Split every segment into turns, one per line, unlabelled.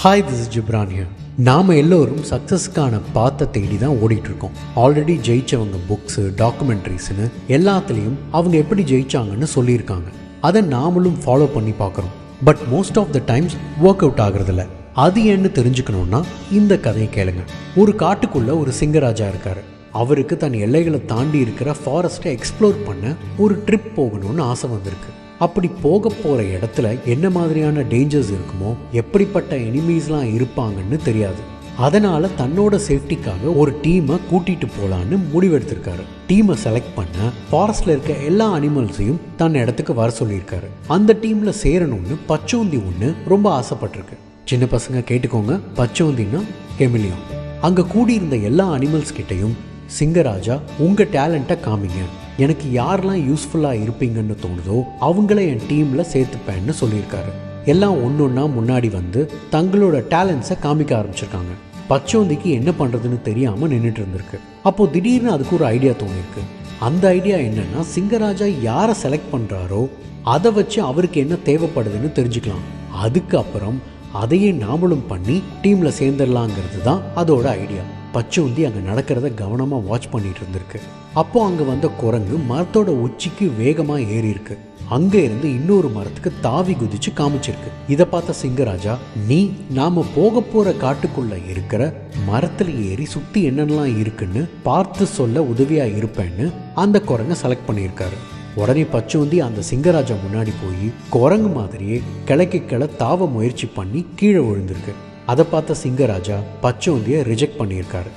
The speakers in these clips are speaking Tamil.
ஹாய் திஸ் இஸ் ஜிப்ரான் நாம் எல்லோரும் சக்ஸஸ்க்கான பாத்தை தேடி தான் ஓடிட்டுருக்கோம். ஆல்ரெடி ஜெயிச்சவங்க புக்ஸு டாக்குமெண்ட்ரிஸ்னு எல்லாத்துலேயும் அவங்க எப்படி ஜெயித்தாங்கன்னு சொல்லியிருக்காங்க. அதை நாமளும் ஃபாலோ பண்ணி பார்க்குறோம். But most of the times work out ஆகுறதில்ல. அது என்ன தெரிஞ்சுக்கணும்னா இந்த கதையை கேளுங்க. ஒரு காட்டுக்குள்ள ஒரு சிங்கராஜா இருக்காரு. அவருக்கு தன் எல்லைகளை தாண்டி இருக்கிற ஃபாரஸ்ட்டை எக்ஸ்ப்ளோர் பண்ண ஒரு ட்ரிப் போகணும்னு ஆசை வந்திருக்கு. அப்படி போக போகிற இடத்துல என்ன மாதிரியான டேஞ்சர்ஸ் இருக்குமோ எப்படிப்பட்ட எனிமீஸ்லாம் இருப்பாங்கன்னு தெரியாது. அதனால தன்னோட சேஃப்டிக்காக ஒரு டீமை கூட்டிட்டு போகலான்னு முடிவெடுத்திருக்காரு. டீமை செலக்ட் பண்ண ஃபாரஸ்ட்ல இருக்க எல்லா அனிமல்ஸையும் தன் இடத்துக்கு வர சொல்லியிருக்காரு. அந்த டீம்ல சேரணும்னு பச்சோந்தி ஒன்று ரொம்ப ஆசைப்பட்டிருக்கு. சின்ன பசங்க கேட்டுக்கோங்க பச்சோந்தின்னா கெமிலியம் அங்கே கூடியிருந்த எல்லா அனிமல்ஸ் கிட்டையும் சிங்கராஜா உங்க டேலண்ட்டை காமிங்க. எனக்கு யாரெல்லாம் யூஸ்ஃபுல்லாக இருப்பீங்கன்னு தோணுதோ அவங்கள என் டீமில் சேர்த்துப்பேன்னு சொல்லியிருக்காரு. எல்லாம் ஒன்றொன்னா முன்னாடி வந்து தங்களோட டேலண்ட்ஸை காமிக்க ஆரம்பிச்சிருக்காங்க. பச்சோந்திக்கு என்ன பண்ணுறதுன்னு தெரியாமல் நின்றுட்டு இருந்திருக்கு. அப்போது திடீர்னு அதுக்கு ஒரு ஐடியா தோணியிருக்கு. அந்த ஐடியா என்னன்னா சிங்கராஜா யாரை செலக்ட் பண்ணுறாரோ அதை வச்சு அவருக்கு என்ன தேவைப்படுதுன்னு தெரிஞ்சுக்கலாம். அதுக்கப்புறம் அதையே நாமளும் பண்ணி டீமில் சேர்ந்துடலாங்கிறது தான் அதோட ஐடியா பச்சோந்தி அங்கே நடக்கிறத கவனமாக வாட்ச் பண்ணிட்டு இருந்திருக்கு. அப்போ அங்கே வந்த குரங்கு மரத்தோட உச்சிக்கு வேகமாக ஏறி இருக்கு. அங்கே இருந்து இன்னொரு மரத்துக்கு தாவி குதிச்சு காமிச்சிருக்கு. இதை பார்த்த சிங்கராஜா நீ நாம போக போற காட்டுக்குள்ள இருக்கிற மரத்தில் ஏறி சுத்தி என்னென்னலாம் இருக்குன்னு பார்த்து சொல்ல உதவியா இருப்பேன்னு அந்த குரங்கை செலக்ட் பண்ணியிருக்காரு. உடனே பச்சோந்தி அந்த சிங்கராஜா முன்னாடி போய் குரங்கு மாதிரியே கிளைக்கு கிளை தாவ முயற்சி பண்ணி கீழே விழுந்திருக்கு. அதை பார்த்த சிங்கராஜா பச்சோந்தியை ரிஜெக்ட் பண்ணியிருக்காரு.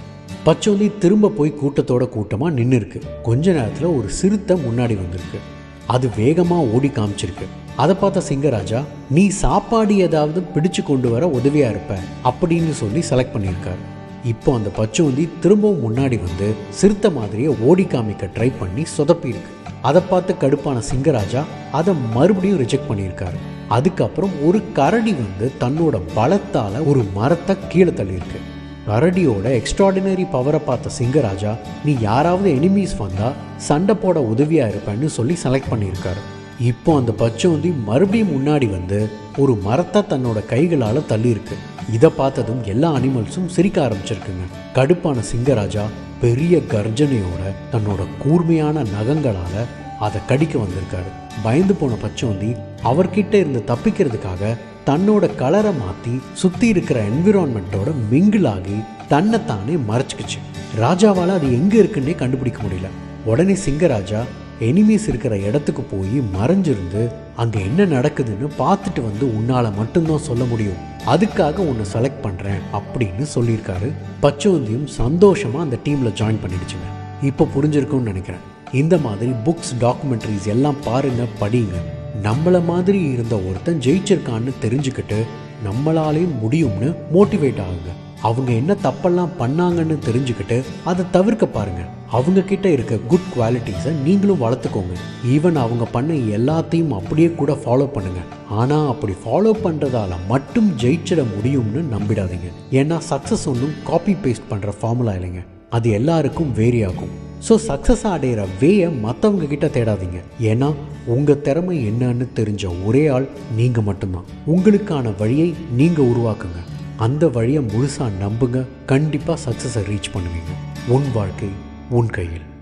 பச்சோந்தி திரும்ப போய் கூட்டத்தோட கூட்டமாக நின்று இருக்கு கொஞ்ச நேரத்தில் ஒரு சிறுத்தை முன்னாடி வந்திருக்கு. அது வேகமாக ஓடி காமிச்சிருக்கு. அதை பார்த்த சிங்கராஜா நீ சாப்பாடு ஏதாவது பிடிச்சு கொண்டு வர உதவியாக இருப்ப அப்படின்னு சொல்லி செலக்ட் பண்ணியிருக்காரு. இப்போ அந்த பச்சோந்தி திரும்பவும் முன்னாடி வந்து சிறுத்தை மாதிரியே ஓடி காமிக்க ட்ரை பண்ணி சொதப்பியிருக்கு. அதை பார்த்து கடுப்பான சிங்கராஜா அதை மறுபடியும் ரிஜெக்ட் பண்ணியிருக்காரு. அதுக்கப்புறம் ஒரு கரடி வந்து தன்னோட பலத்தால் ஒரு மரத்தை கீழே தள்ளியிருக்கு. கரடியோட எக்ஸ்ட்ராடினரி பவரை பார்த்த சிங்கராஜா நீ யாராவது எனிமீஸ் வந்தால் சண்டை போட உதவியாக இருப்பேன்னு சொல்லி செலக்ட் பண்ணியிருக்காரு. இப்போ அந்த பச்சோந்தி மறுபடியும் முன்னாடி வந்து ஒரு மரத்தை தன்னோட கைகளால் தள்ளியிருக்கு. இதை பார்த்ததும் எல்லா அனிமல்ஸும் சிரிக்க ஆரம்பிச்சிருக்குங்க. கடுப்பான சிங்கராஜா பெரிய கர்ஜனையோட தன்னோட கூர்மையான நகங்களால அதை கடிக்க வந்திருக்காரு. பயந்து போன பச்சோந்தி அவர்கிட்ட இருந்து தப்பிக்கிறதுக்காக தன்னோட கலரை மாற்றி சுற்றி இருக்கிற என்விரான்மெண்ட்டோட மிங்கிள் ஆகி மறைச்சிக்கிச்சு. ராஜாவால் அது எங்கே இருக்குன்னே கண்டுபிடிக்க முடியல. உடனே சிங்கராஜா எனிமீஸ் இருக்கிற இடத்துக்கு போய் மறைஞ்சிருந்து அங்கே என்ன நடக்குதுன்னு பார்த்துட்டு வந்து உன்னால் மட்டும்தான் சொல்ல முடியும். அதுக்காக உன்னை செலக்ட் பண்ணுறேன் அப்படின்னு சொல்லியிருக்காரு. பச்சோந்தியும் சந்தோஷமாக அந்த டீமில் ஜாயின் பண்ணிடுச்சுங்க. இப்போ புரிஞ்சிருக்கும்னு நினைக்கிறேன். இந்த மாதிரி புக்ஸ் டாக்குமெண்ட்ரிஸ் எல்லாம் பாருங்க படிங்க. நம்மள மாதிரி இருந்த ஒருத்தன் ஜெயிச்சிருக்கான்னு தெரிஞ்சுக்கிட்டு நம்மளாலேயும் முடியும்னு மோட்டிவேட் ஆகுங்க. அவங்க என்ன தப்பெல்லாம் பண்ணாங்கன்னு தெரிஞ்சுக்கிட்டு அதை தவிர்க்க பாருங்க. அவங்க கிட்ட இருக்க குட் குவாலிட்டிஸை நீங்களும் வளர்த்துக்கோங்க. ஈவன் அவங்க பண்ண எல்லாத்தையும் அப்படியே கூட ஃபாலோ பண்ணுங்க. ஆனால் அப்படி ஃபாலோ பண்ணுறதால மட்டும் ஜெயிச்சிட முடியும்னு நம்பிடாதீங்க. ஏன்னா சக்ஸஸ் ஒன்றும் காப்பி பேஸ்ட் பண்ணுற ஃபார்முலா இல்லைங்க. அது எல்லாருக்கும் வேரி ஆகும் ஸோ சக்ஸஸ் அடையிற வேயை மற்றவங்க கிட்ட தேடாதீங்க. ஏன்னா உங்கள் திறமை என்னன்னு தெரிஞ்ச ஒரே ஆள் நீங்கள் மட்டும்தான். உங்களுக்கான வழியை நீங்கள் உருவாக்குங்க. அந்த வழியை முழுசாக நம்புங்க. கண்டிப்பாக சக்ஸஸை ரீச் பண்ணுவீங்க. உன் வாழ்க்கை உன் கையில்.